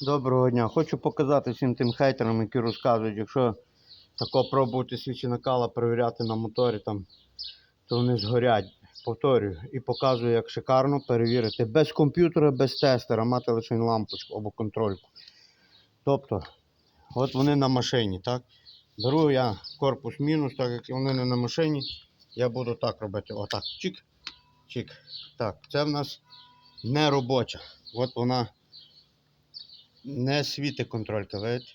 Доброго дня. Хочу показати всім тим хейтерам, які розказують, якщо тако пробувати свічі накала перевіряти на моторі, там, то вони згорять. Повторюю, і показую, як шикарно перевірити без комп'ютера, без тестера, мати лише лампочку або контрольку. Тобто, от вони на машині, так? Беру я корпус мінус, так як вони не на машині, я буду так робити. Отак. Чик, чик. Так, це в нас не робоча. От вона не світи контролька, видите?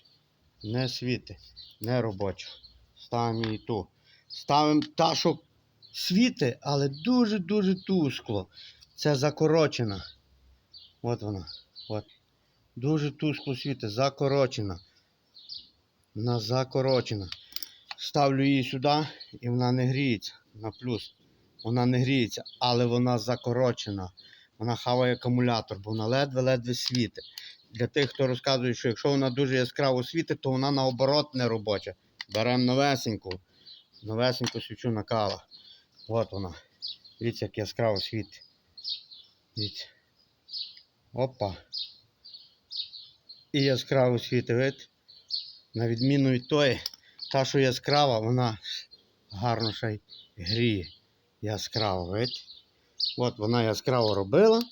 Не світи, не робоча. Ставимо її ту. Ставимо та, що світи, але дуже-дуже тускло. Це закорочена. От вона. От. Дуже тускло світить, закорочена. Вона закорочена. Ставлю її сюди і вона не гріється на плюс. Вона не гріється, але вона закорочена. Вона хаває акумулятор, бо вона ледве-ледве світить. Для тих, хто розказує, що якщо вона дуже яскраво світить, то вона наоборот не робоча. Беремо новесеньку, новесеньку свічу накала. От вона. Дивіться, як яскраво світить. Опа. І яскраво світить, видите? На відміну від тої, та, що яскрава, вона гарно ще й гріє. Яскраво, видите? От вона яскраво робила,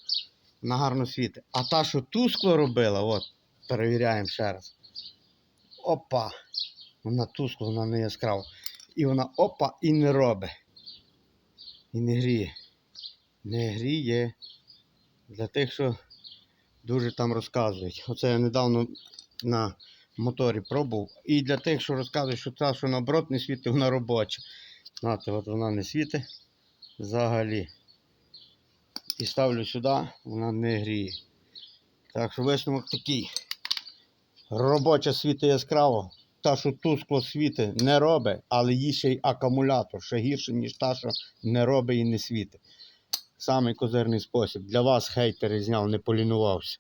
вона гарно світить. А та, що тускло робила, от, перевіряємо ще раз. Опа! Вона тускло, вона не яскрава. І вона опа і не робить. І не гріє. Не гріє. Для тих, що дуже там розказують. Оце я недавно на моторі пробував. І для тих, що розказують, що та, що наоборот не світить, вона робоча. Знаєте, от вона не світить взагалі. І ставлю сюди, вона не гріє. Так що висновок такий. Робоча світа яскраво. Та, що тускло світи, не робить, але їй ще й акумулятор, ще гірше, ніж та, що не робить і не світить. Самий козирний спосіб. Для вас хейтери зняв, не полінувався.